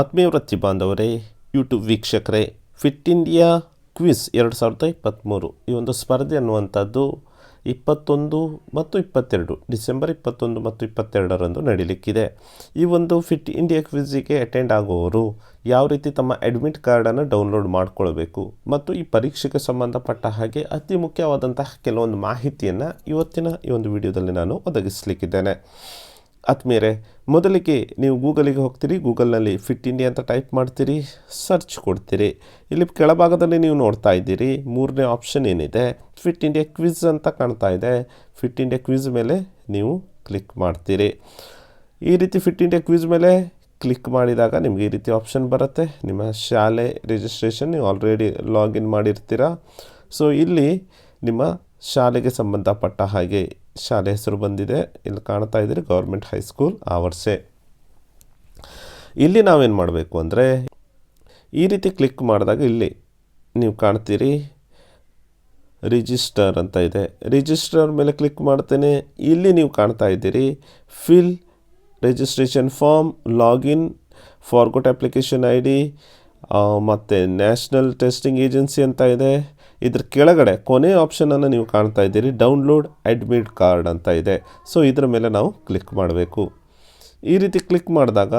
ಆತ್ಮೀಯ ವೃತ್ತಿ ಬಾಂಧವರೇ ಯೂಟ್ಯೂಬ್ ವೀಕ್ಷಕರೇ ಫಿಟ್ ಇಂಡಿಯಾ ಕ್ವಿಸ್ ಎರಡು ಸಾವಿರದ ಇಪ್ಪತ್ತ್ಮೂರು ಈ ಒಂದು ಸ್ಪರ್ಧೆ ಅನ್ನುವಂಥದ್ದು ಇಪ್ಪತ್ತೊಂದು ಮತ್ತು ಇಪ್ಪತ್ತೆರಡು, ಡಿಸೆಂಬರ್ ಇಪ್ಪತ್ತೊಂದು ಮತ್ತು ಇಪ್ಪತ್ತೆರಡರಂದು ನಡೀಲಿಕ್ಕಿದೆ. ಈ ಒಂದು ಫಿಟ್ ಇಂಡಿಯಾ ಕ್ವಿಝಿಗೆ ಅಟೆಂಡ್ ಆಗುವವರು ಯಾವ ರೀತಿ ತಮ್ಮ ಅಡ್ಮಿಟ್ ಕಾರ್ಡನ್ನು ಡೌನ್ಲೋಡ್ ಮಾಡಿಕೊಳ್ಬೇಕು ಮತ್ತು ಈ ಪರೀಕ್ಷೆಗೆ ಸಂಬಂಧಪಟ್ಟ ಹಾಗೆ ಅತಿ ಮುಖ್ಯವಾದಂತಹ ಕೆಲವೊಂದು ಮಾಹಿತಿಯನ್ನು ಇವತ್ತಿನ ಈ ಒಂದು ವಿಡಿಯೋದಲ್ಲಿ ನಾನು ಒದಗಿಸಲಿಕ್ಕಿದ್ದೇನೆ. ಆತ್ಮೀಯರೇ, ಮೊದಲಿಗೆ ನೀವು ಗೂಗಲಿಗೆ ಹೋಗ್ತೀರಿ, ಗೂಗಲ್ನಲ್ಲಿ ಫಿಟ್ ಇಂಡಿಯಾ ಅಂತ ಟೈಪ್ ಮಾಡ್ತೀರಿ, ಸರ್ಚ್ ಕೊಡ್ತೀರಿ. ಇಲ್ಲಿ ಕೆಳಭಾಗದಲ್ಲಿ ನೀವು ನೋಡ್ತಾ ಇದ್ದೀರಿ, ಮೂರನೇ ಆಪ್ಷನ್ ಏನಿದೆ? ಫಿಟ್ ಇಂಡಿಯಾ ಕ್ವಿಝ್ ಅಂತ ಕಾಣ್ತಾ ಇದೆ. ಫಿಟ್ ಇಂಡಿಯಾ ಕ್ವಿಜ್ ಮೇಲೆ ನೀವು ಕ್ಲಿಕ್ ಮಾಡ್ತೀರಿ. ಈ ರೀತಿ ಫಿಟ್ ಇಂಡಿಯಾ ಕ್ವಿಜ್ ಮೇಲೆ ಕ್ಲಿಕ್ ಮಾಡಿದಾಗ ನಿಮಗೆ ಈ ರೀತಿ ಆಪ್ಷನ್ ಬರುತ್ತೆ. ನಿಮ್ಮ ಶಾಲೆ ರಿಜಿಸ್ಟ್ರೇಷನ್ ನೀವು ಆಲ್ರೆಡಿ ಲಾಗಿನ್ ಮಾಡಿರ್ತೀರ. ಸೊ ಇಲ್ಲಿ ನಿಮ್ಮ ಶಾಲೆಗೆ ಸಂಬಂಧಪಟ್ಟ ಹಾಗೆ ಶಾಲೆ ಹೆಸರು ಬಂದಿದೆ. ಇಲ್ಲಿ ಕಾಣ್ತಾ ಇದ್ದೀರಿ ಗೌರ್ಮೆಂಟ್ ಹೈಸ್ಕೂಲ್ ಆವರ್ಸೆ ಇಲ್ಲಿ ನಾವೇನು ಮಾಡಬೇಕು ಅಂದರೆ ಈ ರೀತಿ ಕ್ಲಿಕ್ ಮಾಡಿದಾಗ ಇಲ್ಲಿ ನೀವು ಕಾಣ್ತೀರಿ ರಿಜಿಸ್ಟರ್ ಅಂತ ಇದೆ. ರಿಜಿಸ್ಟರ್ ಮೇಲೆ ಕ್ಲಿಕ್ ಮಾಡ್ತೇನೆ. ಇಲ್ಲಿ ನೀವು ಕಾಣ್ತಾ ಇದ್ದೀರಿ fill registration form, login, forgot application I D ಮತ್ತು ನ್ಯಾಷನಲ್ ಟೆಸ್ಟಿಂಗ್ ಏಜೆನ್ಸಿ ಅಂತ ಇದೆ. ಇದ್ರ ಕೆಳಗಡೆ ಕೊನೆ ಆಪ್ಷನನ್ನು ನೀವು ಕಾಣ್ತಾ ಇದ್ದೀರಿ ಡೌನ್ಲೋಡ್ ಅಡ್ಮಿಟ್ ಕಾರ್ಡ್ ಅಂತ ಇದೆ. ಸೊ ಇದರ ಮೇಲೆ ನಾವು ಕ್ಲಿಕ್ ಮಾಡಬೇಕು. ಈ ರೀತಿ ಕ್ಲಿಕ್ ಮಾಡಿದಾಗ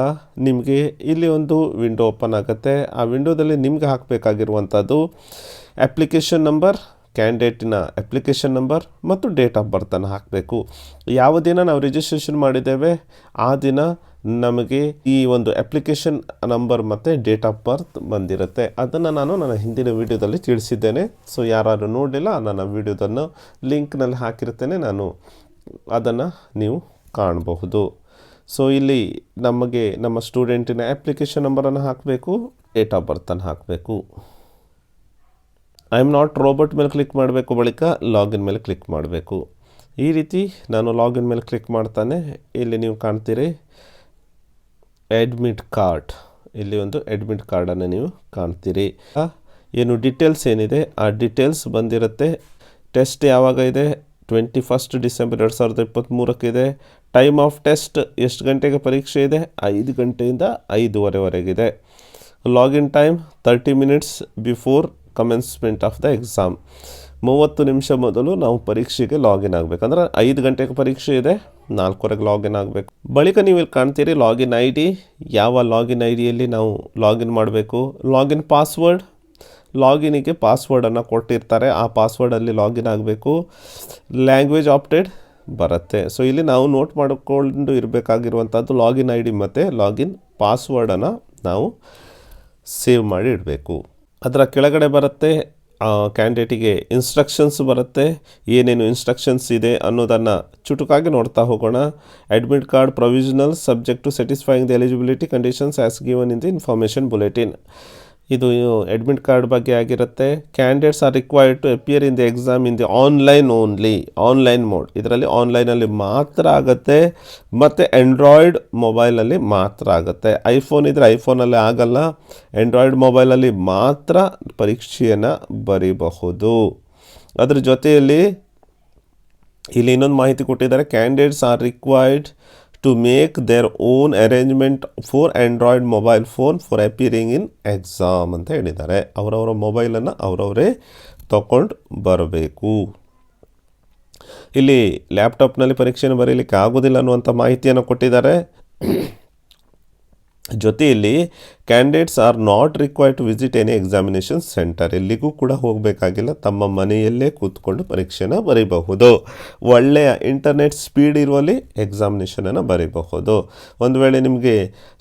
ನಿಮಗೆ ಇಲ್ಲಿ ಒಂದು ವಿಂಡೋ ಓಪನ್ ಆಗುತ್ತೆ. ಆ ವಿಂಡೋದಲ್ಲಿ ನಿಮಗೆ ಹಾಕಬೇಕಾಗಿರುವಂಥದ್ದು ಅಪ್ಲಿಕೇಶನ್ ನಂಬರ್ ಕ್ಯಾಂಡಿಡೇಟಿನ ಅಪ್ಲಿಕೇಶನ್ ನಂಬರ್ ಮತ್ತು ಡೇಟ್ ಆಫ್ ಬರ್ತನ್ನು ಹಾಕಬೇಕು. ಯಾವ ದಿನ ನಾವು ರಿಜಿಸ್ಟ್ರೇಷನ್ ಮಾಡಿದ್ದೇವೆ? ಆ ದಿನ ನಮಗೆ ಈ ಒಂದು ಅಪ್ಲಿಕೇಶನ್ ನಂಬರ್ ಮತ್ತು ಡೇಟ್ ಆಫ್ ಬರ್ತ್ ಬಂದಿರುತ್ತೆ. ಅದನ್ನು ನಾನು ನನ್ನ ಹಿಂದಿನ ವೀಡಿಯೋದಲ್ಲಿ ತಿಳಿಸಿದ್ದೇನೆ. ಸೊ ಯಾರು ನೋಡಲಿಲ್ಲ, ನನ್ನ ವೀಡಿಯೋದನ್ನು ಲಿಂಕ್ನಲ್ಲಿ ಹಾಕಿರ್ತೇನೆ ನಾನು ಅದನ್ನು ನೀವು ಕಾಣಬಹುದು. ಸೊ ಇಲ್ಲಿ ನಮಗೆ ನಮ್ಮ ಸ್ಟೂಡೆಂಟಿನ ಅಪ್ಲಿಕೇಶನ್ ನಂಬರನ್ನು ಹಾಕಬೇಕು ಡೇಟ್ ಆಫ್ ಬರ್ತನ್ನು ಹಾಕಬೇಕು. ಐ ಆಮ್ ನಾಟ್ ರೋಬೋಟ್ ಮೇಲೆ ಕ್ಲಿಕ್ ಮಾಡಬೇಕು ಬಳಿಕ ಲಾಗಿನ್ ಮೇಲೆ ಕ್ಲಿಕ್ ಮಾಡಬೇಕು. ಈ ರೀತಿ ನಾನು ಲಾಗಿನ್ ಮೇಲೆ ಕ್ಲಿಕ್ ಮಾಡ್ತಾನೆ. ಇಲ್ಲಿ ನೀವು ಕಾಣ್ತೀರಿ ಅಡ್ಮಿಟ್ ಕಾರ್ಡ್ ಇಲ್ಲಿ ಒಂದು ಅಡ್ಮಿಟ್ ಕಾರ್ಡನ್ನು ನೀವು ಕಾಣ್ತೀರಿ. ಏನು ಡೀಟೇಲ್ಸ್ ಏನಿದೆ? ಆ ಡೀಟೇಲ್ಸ್ ಬಂದಿರುತ್ತೆ. ಟೆಸ್ಟ್ ಯಾವಾಗ ಇದೆ? ಟ್ವೆಂಟಿ ಫಸ್ಟ್ ಡಿಸೆಂಬರ್ ಎರಡು ಸಾವಿರದ ಇಪ್ಪತ್ತ್ಮೂರಕ್ಕಿದೆ ಟೈಮ್ ಆಫ್ ಟೆಸ್ಟ್ ಎಷ್ಟು ಗಂಟೆಗೆ ಪರೀಕ್ಷೆ ಇದೆ? ಐದು ಗಂಟೆಯಿಂದ ಐದೂವರೆವರೆಗಿದೆ. Login time thirty minutes before commencement of the exam ಮೂವತ್ತು ನಿಮಿಷ ಮೊದಲು ನಾವು ಪರೀಕ್ಷೆಗೆ ಲಾಗಿನ್ ಆಗಬೇಕು. ಅಂದರೆ ಐದು ಗಂಟೆಗೆ ಪರೀಕ್ಷೆ ಇದೆ, ನಾಲ್ಕುವರೆಗೆ ಲಾಗಿನ್ ಆಗಬೇಕು. ಬಳಿಕ ನೀವು ಇಲ್ಲಿ ಕಾಣ್ತೀರಿ ಲಾಗಿನ್ ಐ ಡಿ, ಯಾವ ಲಾಗಿನ್ ಐ ಡಿಯಲ್ಲಿ ನಾವು ಲಾಗಿನ್ ಮಾಡಬೇಕು. ಲಾಗಿನ್ ಪಾಸ್ವರ್ಡ್ ಲಾಗಿನಿಗೆ ಪಾಸ್ವರ್ಡನ್ನು ಕೊಟ್ಟಿರ್ತಾರೆ. ಆ ಪಾಸ್ವರ್ಡಲ್ಲಿ ಲಾಗಿನ್ ಆಗಬೇಕು. ಲ್ಯಾಂಗ್ವೇಜ್ ಆಪ್ಟೆಡ್ ಬರುತ್ತೆ. ಸೊ, ಇಲ್ಲಿ ನಾವು ನೋಟ್ ಮಾಡಿಕೊಂಡು ಇರಬೇಕಾಗಿರುವಂಥದ್ದು ಲಾಗಿನ್ ಐ ಡಿ ಮತ್ತು ಲಾಗಿನ್ ಪಾಸ್ವರ್ಡನ್ನು ನಾವು ಸೇವ್ ಮಾಡಿ ಇಡಬೇಕು. ಅದರ ಕೆಳಗಡೆ ಬರುತ್ತೆ ಕ್ಯಾಂಡಿಡೇಟಿಗೆ ಇನ್ಸ್ಟ್ರಕ್ಷನ್ಸ್ ಬರುತ್ತೆ, ಏನೇನು ಇನ್ಸ್ಟ್ರಕ್ಷನ್ಸ್ ಇದೆ ಅನ್ನೋದನ್ನು ಚುಟುಕಾಗಿ ನೋಡ್ತಾ ಹೋಗೋಣ. Admit card provisional subject to satisfying the eligibility conditions as given in the information bulletin ಇದು ಅಡ್ಮಿಟ್ ಕಾರ್ಡ್ ಬಗ್ಗೆ ಆಗಿರುತ್ತೆ. Candidates are required to appear in the exam in the online only online mode ಇದರಲ್ಲಿ ಆನ್ಲೈನಲ್ಲಿ ಮಾತ್ರ ಆಗುತ್ತೆ, ಮತ್ತು Android ಮೊಬೈಲಲ್ಲಿ ಮಾತ್ರ ಆಗುತ್ತೆ. ಐಫೋನ್ ಇದ್ದರೆ ಐಫೋನಲ್ಲಿ ಆಗಲ್ಲ. ಆ್ಯಂಡ್ರಾಯ್ಡ್ ಮೊಬೈಲಲ್ಲಿ ಮಾತ್ರ ಪರೀಕ್ಷೆಯನ್ನು ಬರೀಬಹುದು. ಅದರ ಜೊತೆಯಲ್ಲಿ ಇಲ್ಲಿ ಇನ್ನೊಂದು ಮಾಹಿತಿ ಕೊಟ್ಟಿದ್ದಾರೆ. Candidates are required to make their own arrangement for Android mobile phone for appearing in exam ಅಂತ ಹೇಳಿದ್ದಾರೆ. ಅವರವರ ಮೊಬೈಲನ್ನು ಅವರವರೇ ತಗೊಂಡು ಬರಬೇಕು. ಇಲ್ಲಿ ಲ್ಯಾಪ್ಟಾಪ್ನಲ್ಲಿ ಪರೀಕ್ಷೆಯನ್ನು ಬರೀಲಿಕ್ಕೆ ಆಗೋದಿಲ್ಲ ಅನ್ನುವಂಥ ಮಾಹಿತಿಯನ್ನು ಕೊಟ್ಟಿದ್ದಾರೆ. ಜೊತೆಯಲ್ಲಿ candidates are not required to visit any examination centre ಎಲ್ಲಿಗೂ ಕೂಡ ಹೋಗಬೇಕಾಗಿಲ್ಲ. ತಮ್ಮ ಮನೆಯಲ್ಲೇ ಕೂತ್ಕೊಂಡು ಪರೀಕ್ಷೆನ ಬರೀಬಹುದು. ಒಳ್ಳೆಯ ಇಂಟರ್ನೆಟ್ ಸ್ಪೀಡ್ ಇರುವಲ್ಲಿ ಎಕ್ಸಾಮಿನೇಷನನ್ನು ಬರೀಬಹುದು. ಒಂದು ವೇಳೆ ನಿಮಗೆ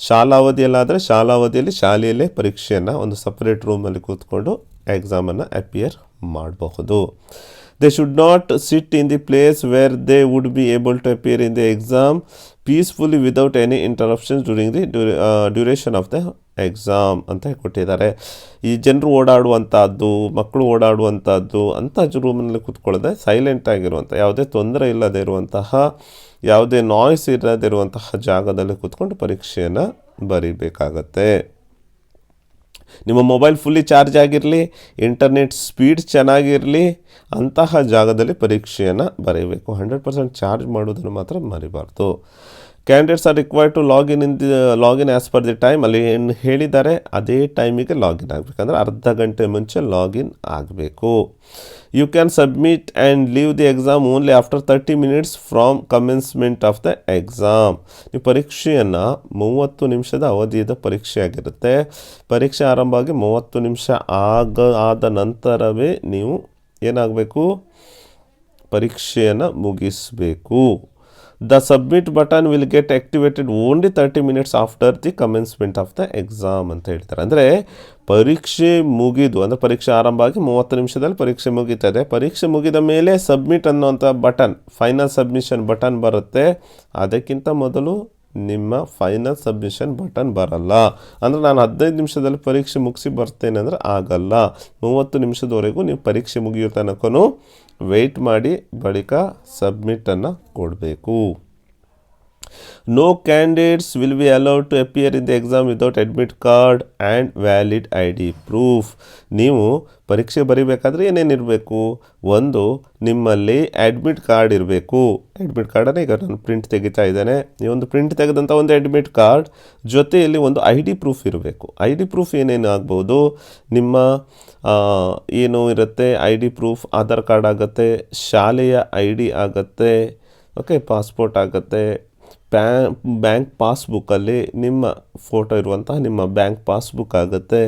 ಶಾಲಾವಧಿಯಲ್ಲಾದರೆ ಶಾಲಾವಧಿಯಲ್ಲಿ ಶಾಲೆಯಲ್ಲೇ ಪರೀಕ್ಷೆಯನ್ನು ಒಂದು ಸಪ್ರೇಟ್ ರೂಮಲ್ಲಿ ಕೂತ್ಕೊಂಡು ಎಕ್ಸಾಮನ್ನು ಅಪಿಯರ್ ಮಾಡಬಹುದು. They should not sit in the place where they would be able to appear in the exam peacefully without any interruptions during the duration of the exam ಅಂತ ಕೊಟ್ಟಿದ್ದಾರೆ ಈ ಜನರು ಓಡಾಡುವಂಥದ್ದು ಮಕ್ಕಳು ಓಡಾಡುವಂಥದ್ದು ಅಂತ ರೂಮಿನಲ್ಲಿ ಕೂತ್ಕೊಳ್ಳದೆ ಸೈಲೆಂಟ್ ಆಗಿರುವಂಥ ಯಾವುದೇ ತೊಂದರೆ ಇಲ್ಲದೆ ಇರುವಂತಹ, ಯಾವುದೇ ನಾಯ್ಸ್ ಇಲ್ಲದೆ ಇರುವಂತಹ ಜಾಗದಲ್ಲಿ ಕೂತ್ಕೊಂಡು ಪರೀಕ್ಷೆಯನ್ನು ಬರೀಬೇಕಾಗತ್ತೆ. ನಿಮ್ಮ ಮೊಬೈಲ್ ಫುಲ್ಲಿ ಚಾರ್ಜ್ ಆಗಿರಲಿ ಇಂಟರ್ನೆಟ್ ಸ್ಪೀಡ್ ಚೆನ್ನಾಗಿರಲಿ, ಅಂತಹ ಜಾಗದಲ್ಲಿ ಪರೀಕ್ಷೆಯನ್ನು ಬರೀಬೇಕು. ಹಂಡ್ರೆಡ್ ಪರ್ಸೆಂಟ್ ಚಾರ್ಜ್ ಮಾಡೋದನ್ನು ಮಾತ್ರ ಮರಿಬಾರ್ದು. Candidates are required to login in the login as per the time ಅಲ್ಲಿ ಏನು ಹೇಳಿದ್ದಾರೆ, ಅದೇ ಟೈಮಿಗೆ ಲಾಗಿನ್ ಆಗಬೇಕಂದ್ರೆ ಅರ್ಧ ಗಂಟೆ ಮುಂಚೆ ಲಾಗಿನ್ ಆಗಬೇಕು. You can submit and leave the exam only after thirty minutes from commencement of the exam ನೀವು ಪರೀಕ್ಷೆಯನ್ನು ಮೂವತ್ತು ನಿಮಿಷದ ಅವಧಿಯದ ಪರೀಕ್ಷೆ ಆಗಿರುತ್ತೆ. ಪರೀಕ್ಷೆ ಆರಂಭ ಆಗಿ ಮೂವತ್ತು ನಿಮಿಷ ಆಗ, ಆದ ನಂತರವೇ ನೀವು ಏನಾಗಬೇಕು? ಪರೀಕ್ಷೆಯನ್ನು ಮುಗಿಸಬೇಕು. The submit button will get activated only thirty minutes after the commencement of the exam ಅಂತ ಹೇಳ್ತಾರೆ. ಅಂದರೆ ಪರೀಕ್ಷೆ ಮುಗಿದು, ಅಂದರೆ ಪರೀಕ್ಷೆ ಆರಂಭ ಆಗಿ ಮೂವತ್ತು ನಿಮಿಷದಲ್ಲಿ ಪರೀಕ್ಷೆ ಮುಗೀತದೆ. ಪರೀಕ್ಷೆ ಮುಗಿದ ಮೇಲೆ ಸಬ್ಮಿಟ್ ಅನ್ನುವಂಥ ಬಟನ್ ಫೈನಲ್ ಸಬ್ಮಿಷನ್ ಬಟನ್ ಬರುತ್ತೆ. ಅದಕ್ಕಿಂತ ಮೊದಲು ನಿಮ್ಮ ಫೈನಲ್ ಸಬ್ಮಿಷನ್ ಬಟನ್ ಬರಲ್ಲ. ಅಂದರೆ ನಾನು ಹದಿನೈದು ನಿಮಿಷದಲ್ಲಿ ಪರೀಕ್ಷೆ ಮುಗಿಸಿ ಬರ್ತೇನೆ ಅಂದರೆ ಆಗಲ್ಲ. ಮೂವತ್ತು ನಿಮಿಷದವರೆಗೂ ನೀವು ಪರೀಕ್ಷೆ ಮುಗಿಯೋ ತನಕನೂ ವೆಯ್ಟ್ ಮಾಡಿ ಬಳಿಕ ಸಬ್ಮಿಟನ್ನು ಕೊಡಬೇಕು. No candidates will be allowed to appear in the exam without admit and valid I D proof ನೀವು ಪರೀಕ್ಷೆ ಬರೀಬೇಕಾದ್ರೆ ಏನೇನಿರಬೇಕು ಒಂದು, ನಿಮ್ಮಲ್ಲಿ ಅಡ್ಮಿಟ್ ಕಾರ್ಡ್ ಇರಬೇಕು. ಅಡ್ಮಿಟ್ ಕಾರ್ಡನ್ನು ಈಗ ನಾನು ಪ್ರಿಂಟ್ ತೆಗಿತಾ ಇದ್ದೇನೆ. ಈ ಒಂದು ಪ್ರಿಂಟ್ ತೆಗೆದಂಥ ಒಂದು ಅಡ್ಮಿಟ್ ಕಾರ್ಡ್ ಜೊತೆಯಲ್ಲಿ ಒಂದು ಐ ಡಿ ಪ್ರೂಫ್ ಇರಬೇಕು. ಐ ಡಿ ಪ್ರೂಫ್ ಏನೇನು ಆಗ್ಬೋದು? ನಿಮ್ಮ ಏನು ಇರುತ್ತೆ? I D proof Aadhaar card ಆಗುತ್ತೆ, ಶಾಲೆಯ ಐ ಡಿ ಆಗುತ್ತೆ ಓಕೆ ಪಾಸ್ಪೋರ್ಟ್ ಆಗುತ್ತೆ ಬ್ಯಾಂಕ್ ಪಾಸ್ಬುಕ್ಕಲ್ಲಿ ನಿಮ್ಮ ಫೋಟೋ ಇರುವಂತಹ ನಿಮ್ಮ ಬ್ಯಾಂಕ್ ಪಾಸ್ಬುಕ್ ಆಗುತ್ತೆ.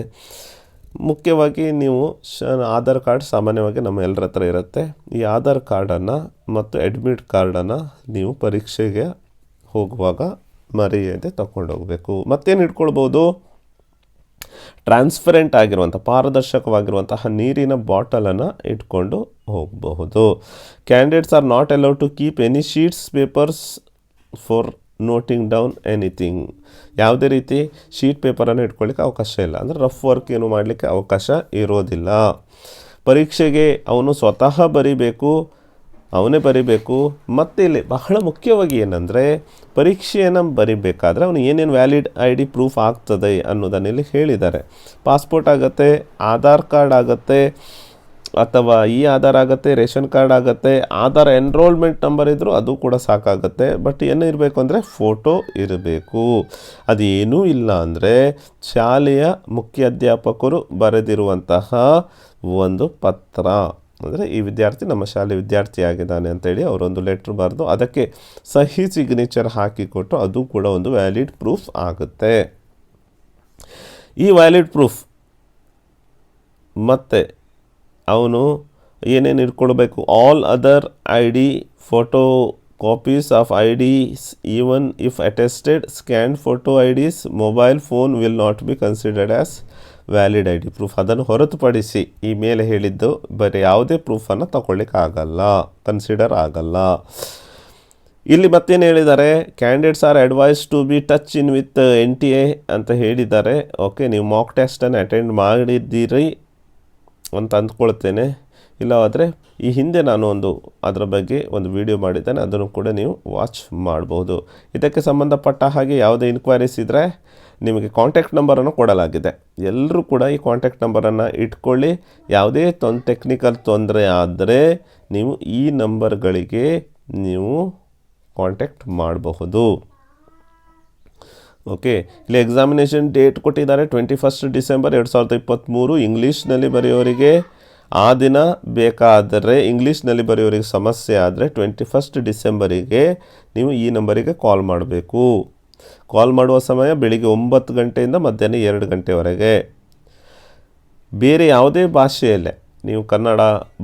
ಮುಖ್ಯವಾಗಿ ನೀವು ಶ, ಆಧಾರ್ ಕಾರ್ಡ್ ಸಾಮಾನ್ಯವಾಗಿ ನಮ್ಮ ಎಲ್ಲರ ಹತ್ರ ಇರುತ್ತೆ. ಈ ಆಧಾರ್ ಕಾರ್ಡನ್ನು ಮತ್ತು ಅಡ್ಮಿಟ್ ಕಾರ್ಡನ್ನು ನೀವು ಪರೀಕ್ಷೆಗೆ ಹೋಗುವಾಗ ಮರೆಯದೆ ತಗೊಂಡೋಗಬೇಕು ಮತ್ತೇನು ಇಟ್ಕೊಳ್ಬೋದು ಟ್ರಾನ್ಸ್ಪರೆಂಟ್ ಆಗಿರುವಂಥ ಪಾರದರ್ಶಕವಾಗಿರುವಂತಹ ನೀರಿನ ಬಾಟಲನ್ನು ಇಟ್ಕೊಂಡು ಹೋಗಬಹುದು. Candidates are not allowed to keep any sheets, papers for noting down anything ಯಾವುದೇ ರೀತಿ ಶೀಟ್ ಪೇಪರನ್ನು ಇಟ್ಕೊಳ್ಳಿಕ್ಕೆ ಅವಕಾಶ ಇಲ್ಲ. ಅಂದರೆ ರಫ್ ವರ್ಕ್ ಏನು ಮಾಡಲಿಕ್ಕೆ ಅವಕಾಶ ಇರೋದಿಲ್ಲ. ಪರೀಕ್ಷೆಗೆ ಅವನು ಸ್ವತಃ ಬರಿಬೇಕು, ಅವನೇ ಬರಿಬೇಕು. ಮತ್ತು ಇಲ್ಲಿ ಬಹಳ ಮುಖ್ಯವಾಗಿ ಏನಂದರೆ, ಪರೀಕ್ಷೆಯನ್ನು ಬರಿಬೇಕಾದ್ರೆ ಅವನು ಏನೇನು ವ್ಯಾಲಿಡ್ ಐ ಡಿ ಪ್ರೂಫ್ ಆಗ್ತದೆ ಅನ್ನೋದನ್ನ ಇಲ್ಲಿ ಹೇಳಿದ್ದಾರೆ. ಪಾಸ್ಪೋರ್ಟ್ ಆಗುತ್ತೆ ಆಧಾರ್ ಕಾರ್ಡ್ ಆಗುತ್ತೆ ಅಥವಾ ಈ ಆಧಾರ್ ಆಗುತ್ತೆ, ರೇಷನ್ ಕಾರ್ಡ್ ಆಗುತ್ತೆ, ಆಧಾರ್ ಎನ್ರೋಲ್ಮೆಂಟ್ ನಂಬರ್ ಇದ್ದರೂ ಅದು ಕೂಡ ಸಾಕಾಗುತ್ತೆ. ಬಟ್ ಏನು ಇರಬೇಕು ಅಂದರೆ ಫೋಟೋ ಇರಬೇಕು. ಅದೇನೂ ಇಲ್ಲ ಅಂದರೆ ಶಾಲೆಯ ಮುಖ್ಯ ಅಧ್ಯಾಪಕರು ಬರೆದಿರುವಂತಹ ಒಂದು ಪತ್ರ. ಅಂದರೆ ಈ ವಿದ್ಯಾರ್ಥಿ ನಮ್ಮ ಶಾಲೆ ವಿದ್ಯಾರ್ಥಿ ಆಗಿದ್ದಾನೆ ಅಂತೇಳಿ ಅವರೊಂದು ಲೆಟ್ರ್ ಬರೆದು ಅದಕ್ಕೆ ಸಹಿ ಸಿಗ್ನೇಚರ್ ಹಾಕಿಕೊಟ್ಟು ಅದು ಕೂಡ ಒಂದು ವ್ಯಾಲಿಡ್ ಪ್ರೂಫ್ ಆಗುತ್ತೆ. ಈ ವ್ಯಾಲಿಡ್ ಪ್ರೂಫ್ ಮತ್ತು ಅವನು ಏನೇನು ಇಟ್ಕೊಳ್ಬೇಕು? All other I D photo copies of I Ds even if attested scan photo I Ds mobile phone will not be considered as valid I D proof ಅದನ್ನು ಹೊರತುಪಡಿಸಿ ಈ ಮೇಲೆ ಹೇಳಿದ್ದು ಬರೀ ಯಾವುದೇ ಪ್ರೂಫನ್ನು ತಗೊಳ್ಳಿಕ್ಕೆ ಆಗಲ್ಲ ಕನ್ಸಿಡರ್ ಆಗಲ್ಲ. ಇಲ್ಲಿ ಮತ್ತೇನು ಹೇಳಿದ್ದಾರೆ? Candidates are advise to be touch in with N T A ಅಂತ ಹೇಳಿದ್ದಾರೆ. ಓಕೆ ನೀವು ಮಾಕ್ ಟೆಸ್ಟನ್ನು ಅಟೆಂಡ್ ಮಾಡಿದ್ದೀರಿ. ಅಂತ ಅಂದ್ಕೊಳ್ತೇನೆ. ಇಲ್ಲವಾದರೆ ಈ ಹಿಂದೆ ನಾನು ಒಂದು ಅದರ ಬಗ್ಗೆ ಒಂದು ವಿಡಿಯೋ ಮಾಡಿದ್ದೇನೆ. ಅದನ್ನು ಕೂಡ ನೀವು ವಾಚ್ ಮಾಡಬಹುದು ಇದಕ್ಕೆ ಸಂಬಂಧಪಟ್ಟ ಹಾಗೆ ಯಾವುದೇ ಇನ್ಕ್ವೈರೀಸ್ ಇದ್ದರೆ ನಿಮಗೆ ಕಾಂಟ್ಯಾಕ್ಟ್ ನಂಬರನ್ನು ಕೊಡಲಾಗಿದೆ. ಎಲ್ಲರೂ ಕೂಡ ಈ ಕಾಂಟ್ಯಾಕ್ಟ್ ನಂಬರನ್ನು ಇಟ್ಕೊಳ್ಳಿ. ಯಾವುದೇ ತೊಂದ್ ಟೆಕ್ನಿಕಲ್ ತೊಂದರೆ ಆದರೆ ನೀವು ಈ ನಂಬರ್ಗಳಿಗೆ ನೀವು ಕಾಂಟ್ಯಾಕ್ಟ್ ಮಾಡಬಹುದು. ಓಕೆ, ಇಲ್ಲಿ ಎಕ್ಸಾಮಿನೇಷನ್ ಡೇಟ್ ಕೊಟ್ಟಿದ್ದಾರೆ ಟ್ವೆಂಟಿ ಫಸ್ಟ್ ಡಿಸೆಂಬರ್ ಎರಡು ಸಾವಿರದ ಇಪ್ಪತ್ತ್ಮೂರು ಇಂಗ್ಲೀಷ್ನಲ್ಲಿ ಬರೆಯೋರಿಗೆ ಆ ದಿನ ಬೇಕಾದರೆ ಇಂಗ್ಲೀಷ್ನಲ್ಲಿ ಬರೆಯೋರಿಗೆ ಸಮಸ್ಯೆ ಆದರೆ ಟ್ವೆಂಟಿ ಫಸ್ಟ್ ಡಿಸೆಂಬರಿಗೆ ನೀವು ಈ ನಂಬರಿಗೆ ಕಾಲ್ ಮಾಡಬೇಕು. ಕಾಲ್ ಮಾಡುವ ಸಮಯ ಬೆಳಿಗ್ಗೆ ಒಂಬತ್ತು ಗಂಟೆಯಿಂದ ಮಧ್ಯಾಹ್ನ ಎರಡು ಗಂಟೆವರೆಗೆ. ಬೇರೆ ಯಾವುದೇ ಭಾಷೆಯಲ್ಲೇ, ನೀವು ಕನ್ನಡ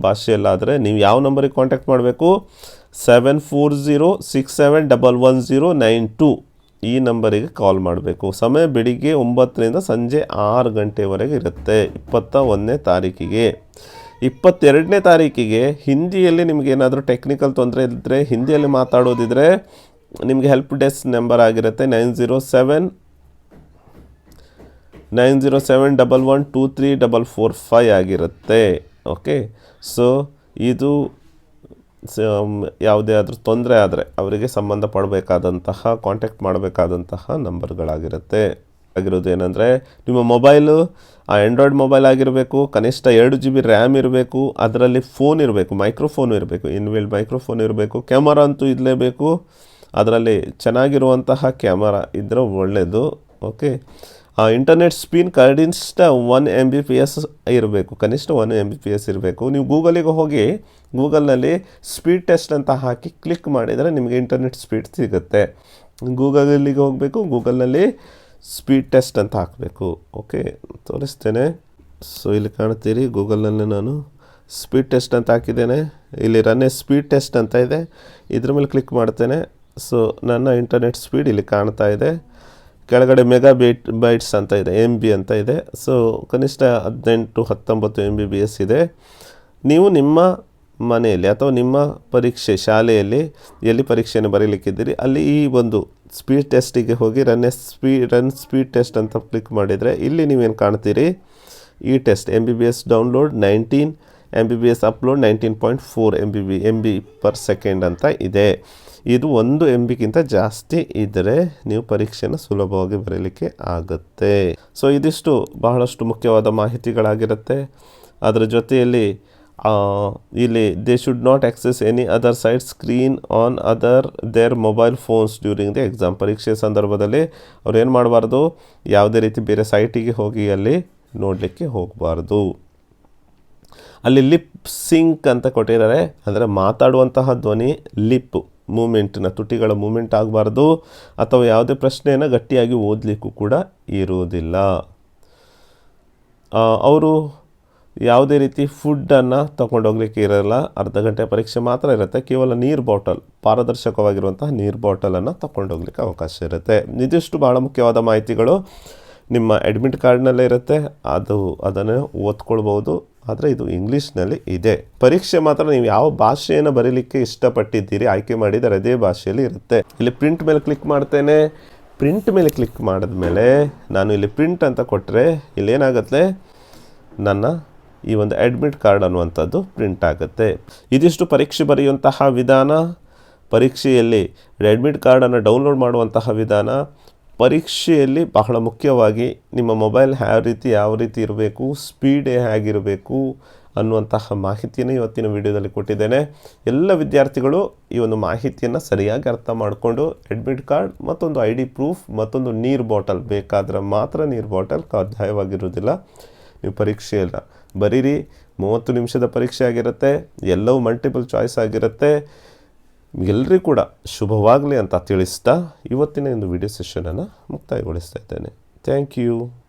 ಭಾಷೆಯಲ್ಲಾದರೆ ನೀವು ಯಾವ ನಂಬರಿಗೆ ಕಾಂಟ್ಯಾಕ್ಟ್ ಮಾಡಬೇಕು? Seven four zero six seven double one zero nine two ಈ ನಂಬರಿಗೆ ಕಾಲ್ ಮಾಡಬೇಕು. ಸಮಯ ಬೆಳಿಗ್ಗೆ ಒಂಬತ್ತರಿಂದ ಸಂಜೆ ಆರು ಗಂಟೆವರೆಗೆ ಇರುತ್ತೆ ಇಪ್ಪತ್ತ ಒಂದನೇ ತಾರೀಕಿಗೆ. ಇಪ್ಪತ್ತೆರಡನೇ ತಾರೀಕಿಗೆ ಹಿಂದಿಯಲ್ಲಿ ನಿಮಗೇನಾದರೂ ಟೆಕ್ನಿಕಲ್ ತೊಂದರೆ ಇದ್ದರೆ ಹಿಂದಿಯಲ್ಲಿ ಮಾತಾಡೋದಿದ್ರೆ ನಿಮಗೆ ಹೆಲ್ಪ್ ಡೆಸ್ಕ್ ನಂಬರ್ ಆಗಿರುತ್ತೆ nine zero seven, nine zero seven double one two three double four five ಆಗಿರುತ್ತೆ. ಓಕೆ ಸೊ ಇದು ಯಾವುದೇ ಆದರೂ ತೊಂದರೆ ಆದರೆ ಅವರಿಗೆ ಸಂಬಂಧಪಡಬೇಕಾದಂತಹ ಕಾಂಟ್ಯಾಕ್ಟ್ ಮಾಡಬೇಕಾದಂತಹ ನಂಬರ್ಗಳಾಗಿರುತ್ತೆ. ಆಗಿರೋದು ಏನಂದರೆ, ನಿಮ್ಮ ಮೊಬೈಲು, ಆ ಆ್ಯಂಡ್ರಾಯ್ಡ್ ಮೊಬೈಲ್ ಆಗಿರಬೇಕು, ಕನಿಷ್ಠ ಎರಡು ಜಿ ಬಿ ರ್ಯಾಮ್ ಇರಬೇಕು, ಅದರಲ್ಲಿ ಫೋನ್ ಇರಬೇಕು ಮೈಕ್ರೋಫೋನ್ ಇರಬೇಕು ಇನ್ವಿಲ್ಡ್ ಮೈಕ್ರೋಫೋನ್ ಇರಬೇಕು ಕ್ಯಾಮರಾ ಅಂತೂ ಇರಲೇಬೇಕು ಅದರಲ್ಲಿ ಚೆನ್ನಾಗಿರುವಂತಹ ಕ್ಯಾಮರಾ ಇದ್ದರೆ ಒಳ್ಳೆಯದು ಓಕೆ ಆ ಇಂಟರ್ನೆಟ್ ಸ್ಪೀನ್ ಕನಿಷ್ಠ one M B P S ಇರಬೇಕು, ಕನಿಷ್ಠ one M B P S ಇರಬೇಕು. ನೀವು ಗೂಗಲಿಗೆ ಹೋಗಿ, ಗೂಗಲ್ನಲ್ಲಿ ಸ್ಪೀಡ್ ಟೆಸ್ಟ್ ಅಂತ ಹಾಕಿ ಕ್ಲಿಕ್ ಮಾಡಿದರೆ ನಿಮಗೆ ಇಂಟರ್ನೆಟ್ ಸ್ಪೀಡ್ ಸಿಗುತ್ತೆ. ಗೂಗಲಿಗೆ ಹೋಗಬೇಕು, ಗೂಗಲ್ನಲ್ಲಿ ಸ್ಪೀಡ್ ಟೆಸ್ಟ್ ಅಂತ ಹಾಕಬೇಕು. ಓಕೆ ತೋರಿಸ್ತೇನೆ. ಸೊ ಇಲ್ಲಿ ಕಾಣ್ತೀರಿ, ಗೂಗಲ್ನಲ್ಲಿ ನಾನು ಸ್ಪೀಡ್ ಟೆಸ್ಟ್ ಅಂತ ಹಾಕಿದ್ದೇನೆ. ಇಲ್ಲಿ ರನ್ ಎ ಸ್ಪೀಡ್ ಟೆಸ್ಟ್ ಅಂತ ಇದೆ. ಇದ್ರ ಮೇಲೆ ಕ್ಲಿಕ್ ಮಾಡ್ತೇನೆ. ಸೊ ನನ್ನ ಇಂಟರ್ನೆಟ್ ಸ್ಪೀಡ್ ಇಲ್ಲಿ ಕಾಣ್ತಾ ಇದೆ. ಕೆಳಗಡೆ ಮೆಗಾ ಬೈಟ್, ಬೈಟ್ಸ್ ಅಂತ ಇದೆ ಎಂ ಬಿ ಅಂತ ಇದೆ. ಸೊ ಕನಿಷ್ಠ ಹದಿನೆಂಟು, ಹತ್ತೊಂಬತ್ತು ಎಂ ಬಿ ಬಿ ಎಸ್ ಇದೆ. ನೀವು ನಿಮ್ಮ ಮನೆಯಲ್ಲಿ ಅಥವಾ ನಿಮ್ಮ ಪರೀಕ್ಷೆ ಶಾಲೆಯಲ್ಲಿ ಎಲ್ಲಿ ಪರೀಕ್ಷೆಯನ್ನು ಬರೀಲಿಕ್ಕಿದ್ದೀರಿ, ಅಲ್ಲಿ ಈ ಒಂದು ಸ್ಪೀಡ್ ಟೆಸ್ಟಿಗೆ ಹೋಗಿ run S speed run speed test ಅಂತ ಕ್ಲಿಕ್ ಮಾಡಿದರೆ ಇಲ್ಲಿ ನೀವೇನು ಕಾಣ್ತೀರಿ? ಈ test M B B S download nineteen M B B S upload nineteen point four M B B M B per second ಅಂತ ಇದೆ. ಇದು ಒಂದು ಎಂ ಬಿಗಿಂತ ಜಾಸ್ತಿ ಇದ್ದರೆ ನೀವು ಪರೀಕ್ಷೆನ ಸುಲಭವಾಗಿ ಬರೀಲಿಕ್ಕೆ ಆಗುತ್ತೆ. ಸೊ ಇದಿಷ್ಟು ಬಹಳಷ್ಟು ಮುಖ್ಯವಾದ ಮಾಹಿತಿಗಳಾಗಿರುತ್ತೆ. ಅದರ ಜೊತೆಯಲ್ಲಿ ಇಲ್ಲಿ they should not access any other side screen on other their mobile phones during the exam ಪರೀಕ್ಷೆ ಸಂದರ್ಭದಲ್ಲಿ ಅವ್ರು ಏನು ಮಾಡಬಾರ್ದು? ಯಾವುದೇ ರೀತಿ ಬೇರೆ ಸೈಟಿಗೆ ಹೋಗಿ ಅಲ್ಲಿ ನೋಡಲಿಕ್ಕೆ ಹೋಗಬಾರ್ದು. ಅಲ್ಲಿ ಲಿಪ್ ಸಿಂಕ್ ಅಂತ ಕೊಟ್ಟಿದ್ದಾರೆ. ಅಂದರೆ ಮಾತಾಡುವಂತಹ ಧ್ವನಿ, ಲಿಪ್. ಮೂಮೆಂಟ್ನ ತುಟಿಗಳ ಮೂಮೆಂಟ್ ಆಗಬಾರ್ದು ಅಥವಾ ಯಾವುದೇ ಪ್ರಶ್ನೆಯನ್ನು ಗಟ್ಟಿಯಾಗಿ ಓದಲಿಕ್ಕೂ ಕೂಡ ಇರುವುದಿಲ್ಲ. ಅವರು ಯಾವುದೇ ರೀತಿ ಫುಡ್ಡನ್ನು ತಗೊಂಡೋಗ್ಲಿಕ್ಕೆ ಇರಲ್ಲ. ಅರ್ಧ ಗಂಟೆ ಪರೀಕ್ಷೆ ಮಾತ್ರ ಇರುತ್ತೆ. ಕೇವಲ ನೀರು ಬಾಟಲ್ ಪಾರದರ್ಶಕವಾಗಿರುವಂತಹ ನೀರು ಬಾಟಲನ್ನು ತಗೊಂಡೋಗ್ಲಿಕ್ಕೆ ಅವಕಾಶ ಇರುತ್ತೆ. ಇದಿಷ್ಟು ಭಾಳ ಮುಖ್ಯವಾದ ಮಾಹಿತಿಗಳು ನಿಮ್ಮ ಅಡ್ಮಿಟ್ ಕಾರ್ಡ್ನಲ್ಲೇ ಇರುತ್ತೆ. ಅದು ಅದನ್ನು ಓದ್ಕೊಳ್ಬೋದು ಆದರೆ ಇದು ಇಂಗ್ಲೀಷ್ನಲ್ಲಿ ಇದೆ. ಪರೀಕ್ಷೆ ಮಾತ್ರ ನೀವು ಯಾವ ಭಾಷೆಯನ್ನು ಬರೀಲಿಕ್ಕೆ ಇಷ್ಟಪಟ್ಟಿದ್ದೀರಿ, ಆಯ್ಕೆ ಮಾಡಿದರೆ ಅದೇ ಭಾಷೆಯಲ್ಲಿ ಇರುತ್ತೆ. ಇಲ್ಲಿ ಪ್ರಿಂಟ್ ಮೇಲೆ ಕ್ಲಿಕ್ ಮಾಡ್ತೇನೆ. ಪ್ರಿಂಟ್ ಮೇಲೆ ಕ್ಲಿಕ್ ಮಾಡಿದ ಮೇಲೆ ನಾನು ಇಲ್ಲಿ ಪ್ರಿಂಟ್ ಅಂತ ಕೊಟ್ಟರೆ ಇಲ್ಲೇನಾಗುತ್ತೆ? ನನ್ನ ಈ ಒಂದು ಅಡ್ಮಿಟ್ ಕಾರ್ಡ್ ಅನ್ನುವಂಥದ್ದು ಪ್ರಿಂಟ್ ಆಗುತ್ತೆ. ಇದಿಷ್ಟು ಪರೀಕ್ಷೆ ಬರೆಯುವಂತಹ ವಿಧಾನ. ಪರೀಕ್ಷೆಯಲ್ಲಿ ಅಡ್ಮಿಟ್ ಕಾರ್ಡನ್ನು ಡೌನ್ಲೋಡ್ ಮಾಡುವಂತಹ ವಿಧಾನ. ಪರೀಕ್ಷೆಯಲ್ಲಿ ಬಹಳ ಮುಖ್ಯವಾಗಿ ನಿಮ್ಮ ಮೊಬೈಲ್ ಯಾವ ರೀತಿ ಯಾವ ರೀತಿ ಇರಬೇಕು ಸ್ಪೀಡ್ ಹೇಗಿರಬೇಕು ಅನ್ನುವಂತಹ ಮಾಹಿತಿಯನ್ನು ಇವತ್ತಿನ ವಿಡಿಯೋದಲ್ಲಿ ಕೊಟ್ಟಿದ್ದೇನೆ. ಎಲ್ಲ ವಿದ್ಯಾರ್ಥಿಗಳು ಈ ಒಂದು ಮಾಹಿತಿಯನ್ನು ಸರಿಯಾಗಿ ಅರ್ಥ ಮಾಡಿಕೊಂಡು ಅಡ್ಮಿಟ್ ಕಾರ್ಡ್ ಮತ್ತೊಂದು ಐ ಡಿ ಪ್ರೂಫ್ ಮತ್ತೊಂದು ನೀರು ಬಾಟಲ್ ಬೇಕಾದರೆ ಮಾತ್ರ ನೀರು ಬಾಟಲ್ ಕಡ್ಡಾಯವಾಗಿರುವುದಿಲ್ಲ. ನೀವು ಪರೀಕ್ಷೆಯಲ್ಲ ಬರೀರಿ, ಮೂವತ್ತು ನಿಮಿಷದ ಪರೀಕ್ಷೆ ಆಗಿರುತ್ತೆ, ಎಲ್ಲವೂ ಮಲ್ಟಿಪಲ್ ಚಾಯ್ಸ್ ಆಗಿರುತ್ತೆ. ಎಲ್ಲರಿಗೂ ಕೂಡ ಶುಭವಾಗಲಿ ಅಂತ ತಿಳಿಸ್ತಾ ಇವತ್ತಿನ ಒಂದು ವಿಡಿಯೋ ಸೆಷನನ್ನು ಮುಕ್ತಾಯಗೊಳಿಸ್ತಾ ಇದ್ದೇನೆ. Thank you